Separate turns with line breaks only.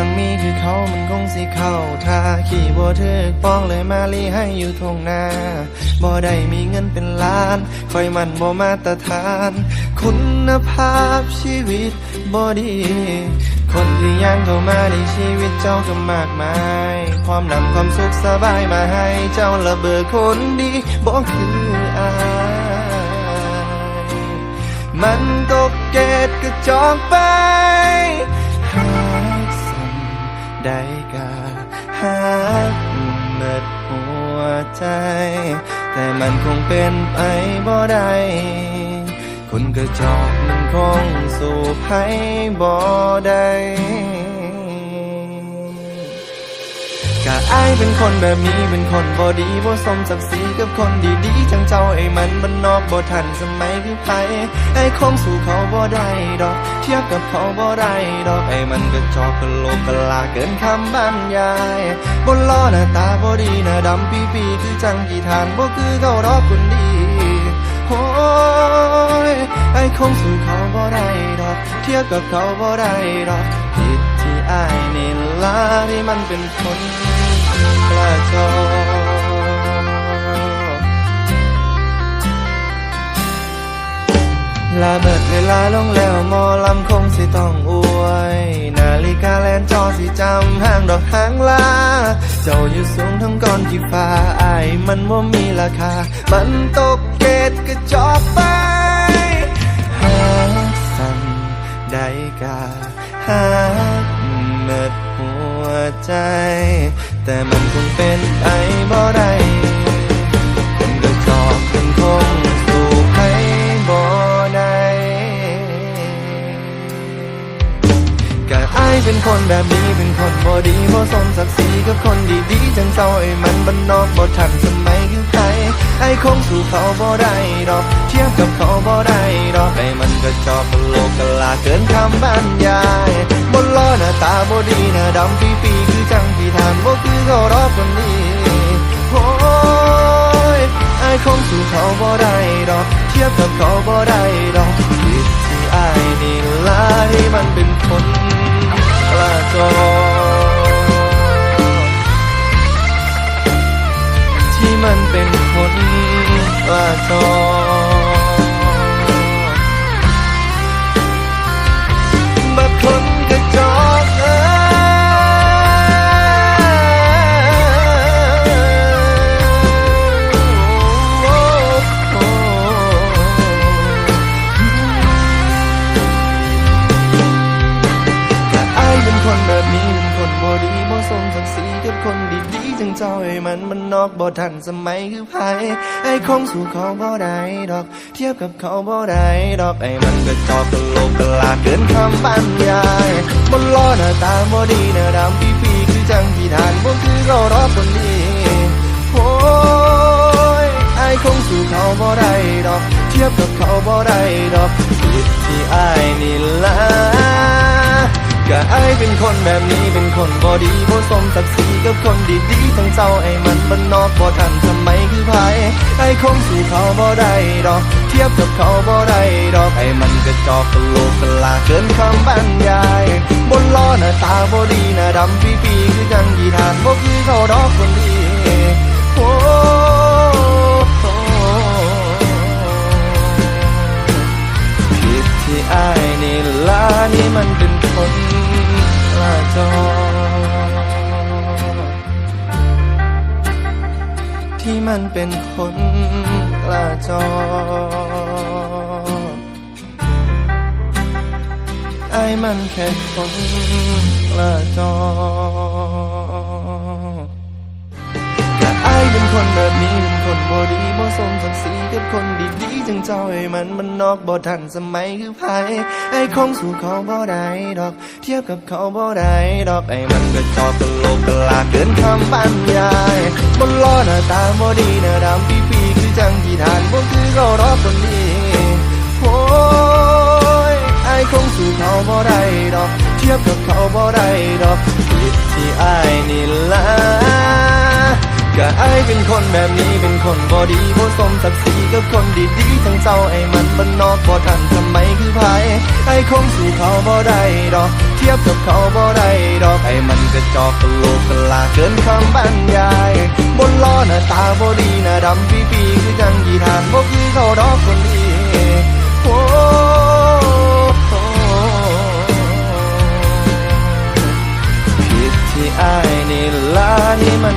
างมีคือเขามันคงสิเข้าท่าขี่บัวเธอป้องเลยมาลีให้อยู่ทงนาบ่ได้มีเงินเป็นล้านคอยมันบ่มาตรฐาน คุณภาพชีวิตบ่ดี คนที่ย่างเข้ามาในชีวิตเจ้าก็มากมายความนำความสุขสบายมาให้เจ้าละเบอคนดีบ่คืออายมันตกเกตกระจอกไป ได้กาหากเมิดหัวใจ แต่มันคงเป็นไปบ่ได้คนกระจอกมันคงสู่ให้บ่ได้ กะอเป็นคนแบบนี้เป็นคนบ่ดีบ่สมศักดิ์ศรีกับคนดีๆจังเจ้าไอ้มันมันนอกบ่ทันสมัยคือไผไอ้คงสู่เขาบ่ได้ดอก เทียบกับเขาบ่ได้ดอกไอ้มันก็จอกกะโลกกะลาเกินคำบรรยายบนล้อหน้าตาบ่ดีหน้าดำปีปีๆคือจังกี่ทานบ่คือเขาดอกคนดีโอ้ยไอ้คงสู่เขาบ่ได้ดอก เทียบกับเขาบ่ได้ดอกผิด อายนี่ล่ะที่มันเป็นคนกระจอลาเบิดเวลาลงแล้วมอลำคงสิต้องอวย นาฬิกาแลนจอสิจำห้างดอกหางลา เจ้าอยู่สูงทั้งก้อนที่ฟ้าอายมันว่ามีราคา มันตกเกตกระจอกไปหาสั่นได้กาหา ใจ แต่มันคงเป็นไปบ่ได้คนกระจอกมันคงสู่ให้บ่ได้ก็อายเป็นคนแบบนี้เป็นคนบ่ดีบ่สมศักดิ์ศรีกับคนดีๆจังเศร้าไอ้มันบ้านนอกบ่ทันสมัยคือใครไอ้คงสู่เขาบ่ได้ดอก เทียบกับเขาบ่ได้ดอกไอ้มันก็จอกกะโลกกะลาเกินคำบรรยาย หน้าตาบ่ดีหน้าดำปีปีๆคือจังที่ทานบ่คือเขารอคนนี้โอ้ยไอ้คงสู่เขาบ่ได้ดอก เทียบกับเขาบ่ได้ดอกผิดที่อายนี่ล่ะที่มันเป็นคนกระจอกที่มันเป็นคนกระจอ จังจอ้มันมันนอกบ่ทันสมัยคือไผไอ้คงสู่เขาบ่ได้ดอก เทียบกับเขาบ่ได้ดอกไอ้มันก็จอกกะโลกกะลาเกินคำบรรยายบนล้อหน้าตาบ่ดีหน้าดำปีปีๆคือจังที่ทานบ่คือเขารอบคนนี้โอ้ยไอ้คงสู่เขาบ่ได้ดอก เทียบกับเขาบ่ได้ดอกผิดที่อายนี่ล่ะ ก็ไอเป็นคนแบบนี้เป็นคนบ่ดีบ่สมศักดิ์ศรีกับคนดีๆทั้งเจ้าไอ้มันบ้านนอกบ่ทันสมัยคือไผไอ้คงสู่เขาบ่ได้ดอก เทียบกับเขาบ่ได้ดอกไอ้มันก็จอกกะโลกกะลาเกินคำบรรยาย บนล้อหน้าตาบ่ดีหน้าดำปีปีๆคือจังกีทานบ่คือเขาดอกคนดีโอ้ผิดที่อายนี่ล่ะนี่มันเป็นคน จอ ที่มันเป็นคนกระจอไอ้มันแค่คนกระจอกก็อายเป็นคนแบบนี้เป็นคนบ่ดีบ่สมศักดิ์ศรีกับคนดี จังเจ้าไอ้มันมันนอกบ่ทันสมัยคือไผไอ้คงสู่เขาบ่ได้ดอก เทียบกับเขาบ่ได้ดอกไอ้มันก็จอกกะโหลกกลาเกินคำบรรยายบนล้อหน้าตาบ่ดีหน้าดำปีปีๆคือจังที่ทานบ่คือเขารอบคนนี้โอ้ยไอ้คงสู่เขาบ่ได้ดอก เทียบกับเขาบ่ได้ดอกผิดที่ไอายนี่ละ เป็นคนแบบนี้เป็นคนบอดีบ่สมศักดิ์ศรีกับคนดีๆทั้งเจ้าไอ้มันบ้านนอกบ่ทันสมัยคือไผไอ้คงสู่เขาบ่ได้ดอก เทียบกับเขาบ่ได้ดอกไอ้มันกระจอกกะโลกกะลาเกินคำบรรยายบนล้อหน้าตาบ่ดีหน้าดำปีปีคือจังกีทานบ่คือเขาดอกคนดีโอ้ผิดที่อ้ายนี่ละนี่มัน